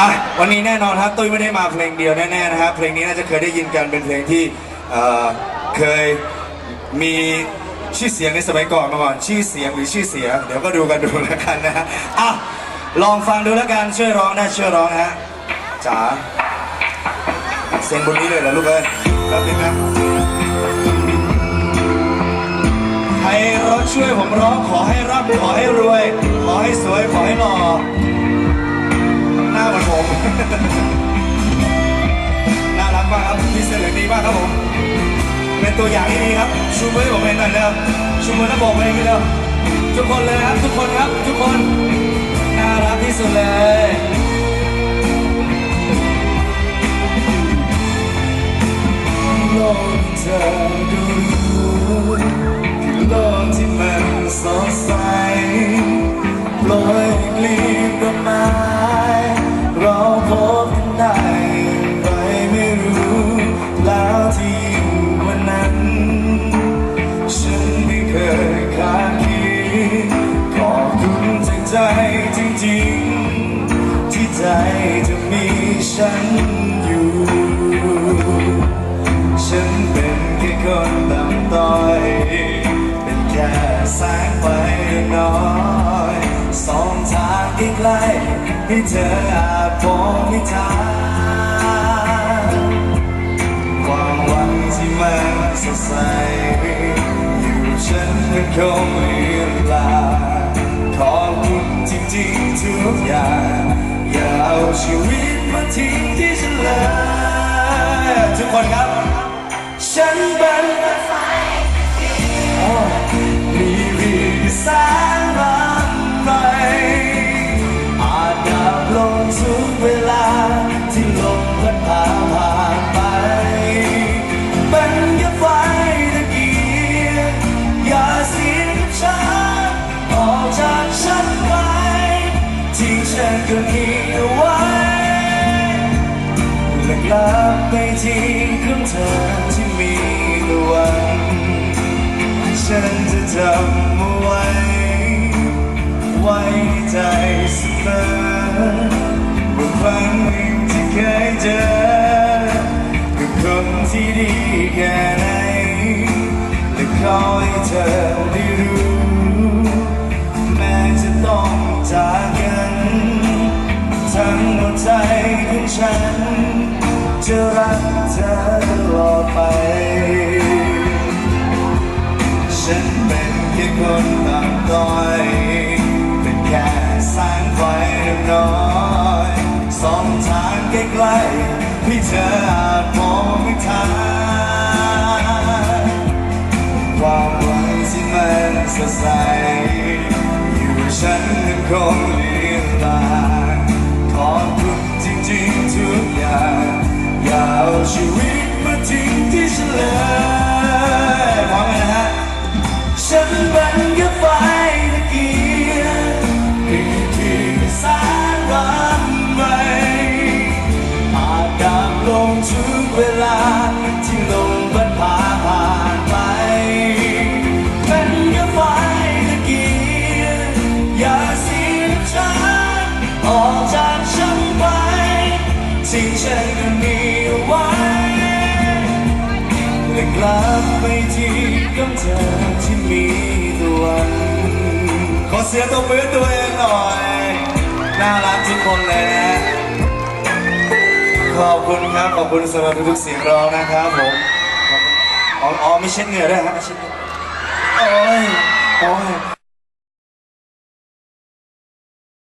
อะวันนี้แน่นอนครับตุ้ยไม่ได้มาเพลงเดียวแน่ๆนะครับ เพลงนี้น่าจะเคยได้ยินกันเป็นเพลงที่เอ่อเคยมีชื่อเสียงในสมัยก่อนมาก่อนชื่อเสียงหรือชื่อเสียงเดี๋ยวก็ดูกันดูแล้วกันนะฮะอะลองฟังดูแล้วกันช่วยร้องได้ช่วยร้องนะฮะจ๋าเสียงบนนี้เลยเหรอลูกเอ้ยแป๊บนึงนะให้รถช่วยผมร้องขอให้ร่ำขอให้รวย ขอให้สวยขอให้หล่อ ผมน่ารักมากครับมีเสียงดีมากครับผมเป็นตัวอย่างที่ดีครับชูมือให้ผมเห็นหน่อยเร็วชูมือแล้วบอกไปอย่างนี้เร็วทุกคนเลยครับทุกคนครับทุกคนน่ารักที่สุดเลย ใจจริงๆ ที่ใจจะมีฉันอยู่ ฉันเป็นแค่คนต่ำต้อย เป็นแค่แสงไฟน้อยสองทางใกล้ๆให้เธออาจมองไม่ทันความหวังที่มันสดใสอยู่ฉันมันคง ทุกอย่างอย่าเอาชีวิตมาทิ้งที่ฉันเลยทุกคนครับ ทิ้งฉันคนนี้เอาไว้และกลับไปที่ของเธอ ฉัน จะรักเธอตลอดไป ฉันเป็นแค่คนต่ำต้อย เป็นแค่แสงไฟน้อยสองทางใกล้ๆที่เธออาจมองไม่ทันความหวังที่มันสดใสอยู่ฉันนั้นคง จริงทุกอย่างอย่าเอาชีวิตมาทิ้งที่ฉันเลยพร้อมกันนะฮะฉันเป็นแค่ไฟตะเกียงที่ที่แสงวันใหม่อาจดับลงทุกเวลาที่ลมพัดพาผ่านไป เป็นแค่ไฟตะเกียงอย่าเสียฉันออกจาก ทิ้งฉันคนนี้เอาไว้และกลับไปที่กับเธอที่มีตะวันขอเสียงตัวมือตัวเองหน่อย น่ารักทุกคนเลยนะ ขอบคุณครับ ขอบคุณสำหรับทุกๆเสียงร้องนะครับผมอ๋อไม่เช็ดเหงื่อด้วยครับไม่เช็ดโอ้ยโอ้ย